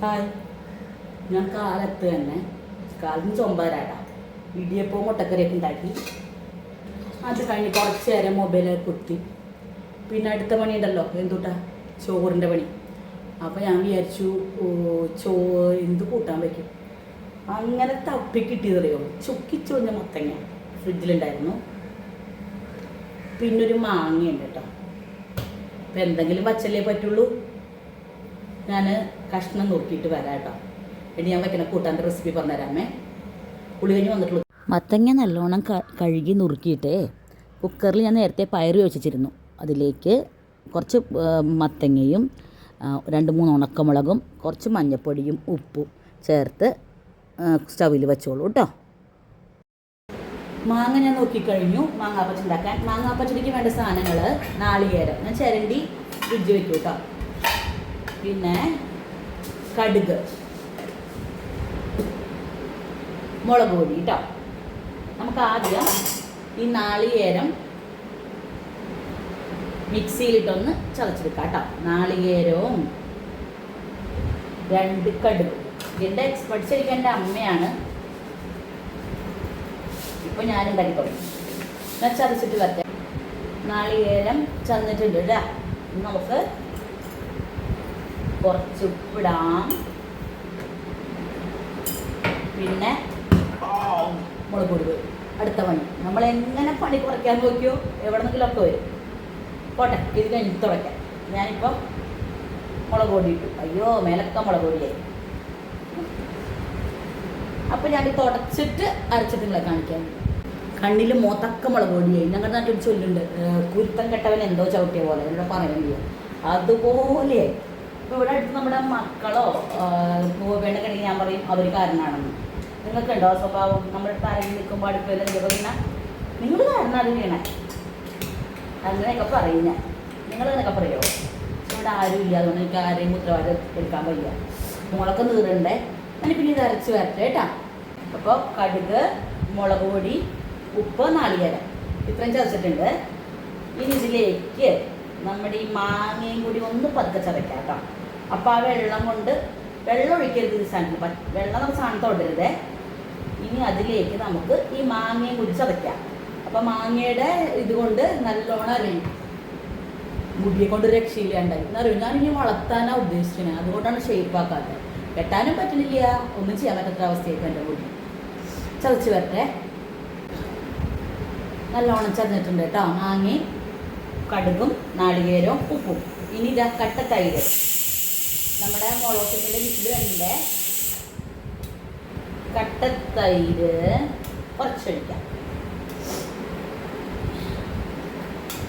Hi. ഞാൻ കാലത്ത് തന്നെ കാലത്തിന് ചൊമ്പാരാടാ ഇടിയപ്പവും മുട്ടക്കറിയൊക്കെ ഉണ്ടാക്കി. അത് കഴിഞ്ഞ് കുറച്ച് നേരം മൊബൈലിൽ കുത്തി. പിന്നെ അടുത്ത പണി ഉണ്ടല്ലോ. എന്തുട്ടാ? ചോറിന്റെ പണി. അപ്പോൾ ഞാൻ വിചാരിച്ചു ചോ എന്ത് കൂട്ടാൻ വയ്ക്കും അങ്ങനെ തപ്പി കിട്ടിയതറിയോ? ചുക്കിച്ചൊഞ്ഞ മത്തങ്ങ ഫ്രിഡ്ജിലുണ്ടായിരുന്നു. പിന്നൊരു മാങ്ങയുണ്ട് കേട്ടോ. അപ്പം എന്തെങ്കിലും വച്ചല്ലേ പറ്റുള്ളൂ? ഞാൻ കഷ്ണം നോക്കിയിട്ട് വരാം കേട്ടോ. ഇനി ഞാൻ വയ്ക്കുന്ന കൂട്ടാന്റെ റെസിപ്പി പറഞ്ഞുതരാമേ. പുളി കഴിഞ്ഞ് വന്നിട്ടുള്ളൂ. മത്തങ്ങ നല്ലോണം കഴുകി നുറുക്കിയിട്ടേ കുക്കറിൽ ഞാൻ നേരത്തെ പയർ വെച്ചിരുന്നു അതിലേക്ക് കുറച്ച് മത്തങ്ങയും രണ്ട് മൂന്ന് ഉണക്കമുളകും കുറച്ച് മഞ്ഞൾപ്പൊടിയും ഉപ്പും ചേർത്ത് സ്റ്റവിൽ വെച്ചോളൂ കേട്ടോ. മാങ്ങ ഞാൻ നോക്കിക്കഴിഞ്ഞു. മാങ്ങാപ്പച്ചുണ്ടാക്കാൻ മാങ്ങാപ്പച്ചടിക്ക് വേണ്ട സാധനങ്ങൾ നാളികേരം. ഞാൻ ചിരണ്ടി ഫ്രിഡ്ജ് വെക്കും കേട്ടോ. പിന്നെ കടുക്. മുളക് പൊടി കേട്ടോ നമുക്ക് ആദ്യം ഈ നാളികേരം മിക്സിയിലിട്ടൊന്ന് ചതച്ചെടുക്കാം കേട്ടോ നാളികേരവും രണ്ട് കടുക്. ഇതിന്റെ എക്സ്പെർട്ട് ശരിക്കും എന്റെ അമ്മയാണ്. ഇപ്പൊ ഉണ്ടാക്കി തുടങ്ങി ഞാൻ ചതച്ചിട്ട് വരട്ടെ. നാളികേരം ചതന്നിട്ടുണ്ട് കേട്ടോ നമുക്ക് കുറച്ച് ഉപ്പിടാം. പിന്നെ മുളക് പൊടി അടുത്ത പണി. നമ്മൾ എങ്ങനെ പണി കുറയ്ക്കാൻ നോക്കിയോ? എവിടെ നിന്നെങ്കിലൊക്കെ വരും. പോട്ടെ ഇത് കഴിഞ്ഞ് തുടയ്ക്കാം. ഞാനിപ്പം മുളക് പൊടി ഇട്ടു. അയ്യോ മേലക്ക മുളക് പൊടിയായി. അപ്പം ഞാൻ തുടച്ചിട്ട് അരച്ചിട്ട് നിങ്ങളെ കാണിക്കാം. കണ്ണിൽ മുതക്ക മുളക് പൊടിയായി. ഞങ്ങളുടെ നാട്ടിൽ ചൊല്ലുണ്ട് കുരുത്തം കെട്ടവൻ എന്തോ ചവിട്ടിയ പോലെ. എന്നോട് പറയുന്നില്ല അതുപോലെ ഇവിടെ അടുത്ത് നമ്മുടെ മക്കളോ വേണമെങ്കിൽ ഞാൻ പറയും അവർ കാരണമാണെന്ന് നിങ്ങൾക്ക് ഉണ്ടോ സ്വഭാവം? നമ്മുടെ അടുത്ത് ആരെങ്കിലും നിൽക്കുമ്പോൾ എന്തൊക്കെ ഇങ്ങനെ നിങ്ങൾ കാരണം അത് വീണേ അങ്ങനെയൊക്കെ പറയും ഞാൻ. നിങ്ങൾ അങ്ങനെയൊക്കെ പറയുമോ ഇവിടെ ആരും ഇല്ല അതുകൊണ്ട് എനിക്ക് ആരെയും ഉത്തരവാദിത്തം എടുക്കാൻ വയ്യ. മുളക്ക് നീറണ്ടേ? ഞാൻ പിന്നെ ഇത് അരച്ച് വരട്ടെ കേട്ടാ. അപ്പോൾ കടുക് മുളക് പൊടി ഉപ്പ് നാളികേരം. ഇത്രയും ചതച്ചിട്ടുണ്ട്. ഇനി ഇതിലേക്ക് നമ്മുടെ ഈ മാങ്ങയും കൂടി ഒന്ന് പതുക്കെ ചതയ്ക്കാം കേട്ടോ. അപ്പോൾ ആ വെള്ളം കൊണ്ട് വെള്ളം ഒഴിക്കരുത് ഈ സാധനത്തിൽ പ- വെള്ളം നമുക്ക് സാധനം തൊടരുതേ. ഇനി അതിലേക്ക് നമുക്ക് ഈ മാങ്ങയെ കൂടി അതയ്ക്കാം അപ്പം മാങ്ങയുടെ ഇതുകൊണ്ട് നല്ലോണം അറിയും മുടിയെ കൊണ്ട് രക്ഷയില്ലാണ്ടായി ഞാൻ ഞാനിനി വളർത്താനാ ഉദ്ദേശിക്കുന്നത് അതുകൊണ്ടാണ് ഷേപ്പ് ആക്കാത്തത് കെട്ടാനും പറ്റുന്നില്ല. ഒന്നും ചെയ്യാൻ പറ്റാത്ത അവസ്ഥയായിട്ട് എന്റെ മുടി. ചതച്ച് വരട്ടെ. നല്ലോണം ചതഞ്ഞിട്ടുണ്ട് കേട്ടോ. മാങ്ങയും കടുകും നാളികേരവും ഉപ്പും. ഇനി ഇതാ കട്ട തൈര്. നമ്മുടെ മുളകത്തിന്റെ വിസിൽ വേണ്ടേ കട്ടത്തൈര് തൈര് കുറച്ചൊഴിക്കാം.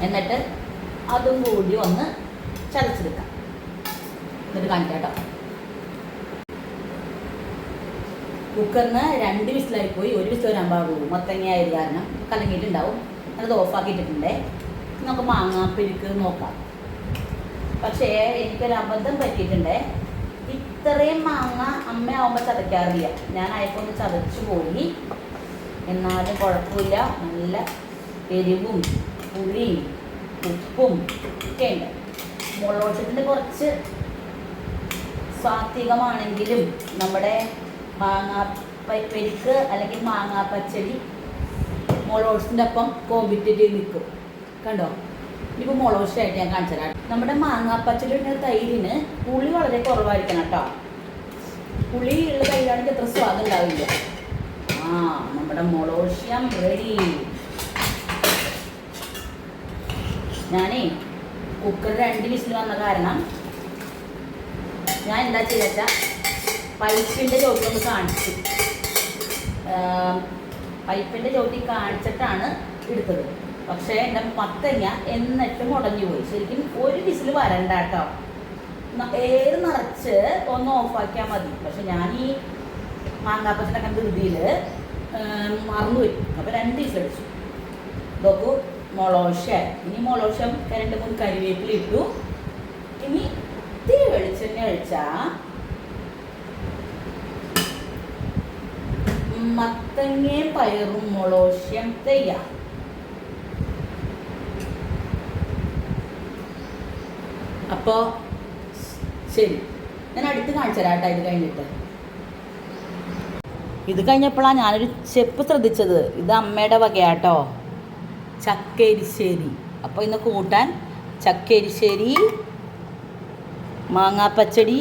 എന്നിട്ട് അതും കൂടി ഒന്ന് ചതച്ചെടുക്കാം. എന്നിട്ട് കാണിക്കാം കുക്കറിന് രണ്ട് വിസിലായി പോയി. ഒരു വിസിൽ വരാൻ പാടുള്ളൂ. മത്തങ്ങയായത് കാരണം കലങ്ങിയിട്ടുണ്ടാവും. അത് ഓഫാക്കിയിട്ടിട്ടുണ്ടേ നമുക്ക് മാങ്ങാപ്പിരിക്ക് നോക്കാം. പക്ഷേ എനിക്കൊരു അബദ്ധം പറ്റിയിട്ടുണ്ടേ. ഇത്രയും മാങ്ങ അമ്മയാവുമ്പോൾ ചതയ്ക്കാറില്ല. ഞാൻ ഒന്ന് ചതച്ചു പോയി. എന്നാലും കുഴപ്പമില്ല. നല്ല എരിവും പുളിയും ഉപ്പും ഒക്കെ ഉണ്ട്. മുളകോട്ടത്തിന്റെ കുറച്ച് സ്വാത്വികമാണെങ്കിലും നമ്മുടെ മാങ്ങാ പെരിക്ക് അല്ലെങ്കിൽ മാങ്ങാ പച്ചടി മുളകോട്ടത്തിന്റെ ഒപ്പം കോമ്പിറ്റിട്ട് നിൽക്കും. കണ്ടോ? ഇനിയിപ്പോൾ മുളകുശായിട്ട് ഞാൻ കാണിച്ചു തരാം നമ്മുടെ മാങ്ങാപ്പച്ചടിയുടെ തൈരിന് പുളി വളരെ കുറവായിരിക്കണം കേട്ടോ. പുളി ഉള്ള തൈരാണെങ്കിൽ അത്ര സ്വാദം ഉണ്ടാവില്ല. ആ നമ്മുടെ മുളോഷ്യം റെഡി ഞാനേ കുക്കർ രണ്ട് വിസിൽ വന്ന കാരണം ഞാൻ എന്താ ചെയ്ത പൈപ്പിന്റെ ചോട്ടിലൊന്ന് കാണിച്ചു. പൈപ്പിന്റെ ചോദ്യം കാണിച്ചിട്ടാണ് എടുത്തത്. പക്ഷേ എന്റെ മത്തങ്ങ എന്നിട്ട് മുടഞ്ഞു പോയി. ശരിക്കും ഒരു വിസിൽ വരണ്ട കേട്ടോ. ഏത് നിറച്ച് ഒന്ന് ഓഫാക്കിയാൽ മതി. പക്ഷെ ഞാൻ ഈ മാങ്ങാപ്പച്ചനൊക്കെ ധൃതിയിൽ മറന്നുപോയി അപ്പോൾ രണ്ട് വിസിൽ അടിച്ചു. നോക്കൂ മുളോശ ഇനി മുളോശം രണ്ട് മൂന്ന് കരിവേപ്പില ഇട്ടു. ഇനി ഇത്തിരി വെളിച്ചെണ്ണ ഒഴിച്ചാ മത്തങ്ങയും പയറും മുളോശ്യം തയ്യാ. അപ്പോൾ ശരി. ഞാൻ അടുത്ത് കാണിച്ചു തരാം കേട്ടോ ഇത് കഴിഞ്ഞിട്ട്. ഇത് കഴിഞ്ഞപ്പോഴാണ് ഞാനൊരു ചെപ്പ് ശ്രദ്ധിച്ചത്. ഇത് അമ്മയുടെ വകയാട്ടോ. ചക്കരിശ്ശേരി. അപ്പോൾ ഇന്ന് കൂട്ടാൻ ചക്കരിശ്ശേരി മാങ്ങാപ്പച്ചടി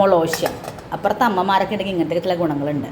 മുളോശ്യം അപ്പുറത്ത് അമ്മമാരൊക്കെ ഉണ്ടെങ്കിൽ ഇങ്ങനത്തെ ചില ഗുണങ്ങളുണ്ട്.